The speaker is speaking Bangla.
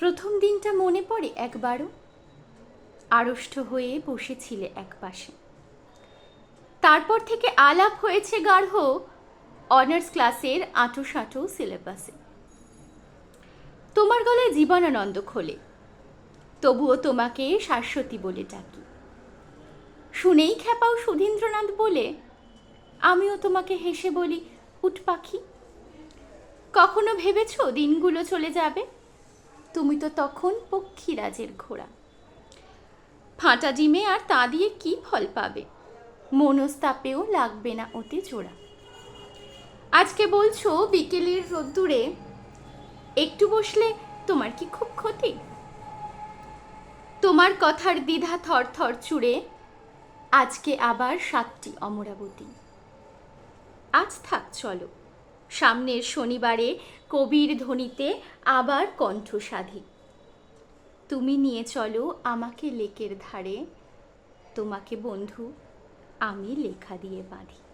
প্রথম দিনটা মনে পড়ে একবারও? আড়ষ্ট হয়ে বসেছিলে একপাশে। তারপর থেকে আলাপ হয়েছে গাঢ় অনার্স ক্লাসের আঁটো সাঁটো সিলেবাসে তোমার গলায় জীবনানন্দ খোলে, তবুও তোমাকে শাশ্বতী বলে ডাকি। শুনেই খ্যাপাও সুধীন্দ্রনাথ বলে, আমিও তোমাকে হেসে বলি, উট পাখি, কখনো ভেবেছ দিনগুলো চলে যাবে? তুমি তো তখন পক্ষীরাজের ঘোড়া। ফাঁটা ডিমে আর তা দিয়ে কি ফল পাবে? মনস্তাপেও লাগবে না ওতে জোড়া। আজকে বলছো বিকেলের রোদ্দুরে একটু বসলে তোমার কি খুব ক্ষতি? তোমার কথার দ্বিধা থর থর চুড়ে আজকে আবার সাতটি অমরাবতী। আজ থাক চলো। সামনের শনিবারে কবির ধ্বনিতে আবার কণ্ঠ সাধি তুমি নিয়ে চলো আমাকে লেকের ধারে, তোমাকে বন্ধু আমি লেখা দিয়ে বাঁধি।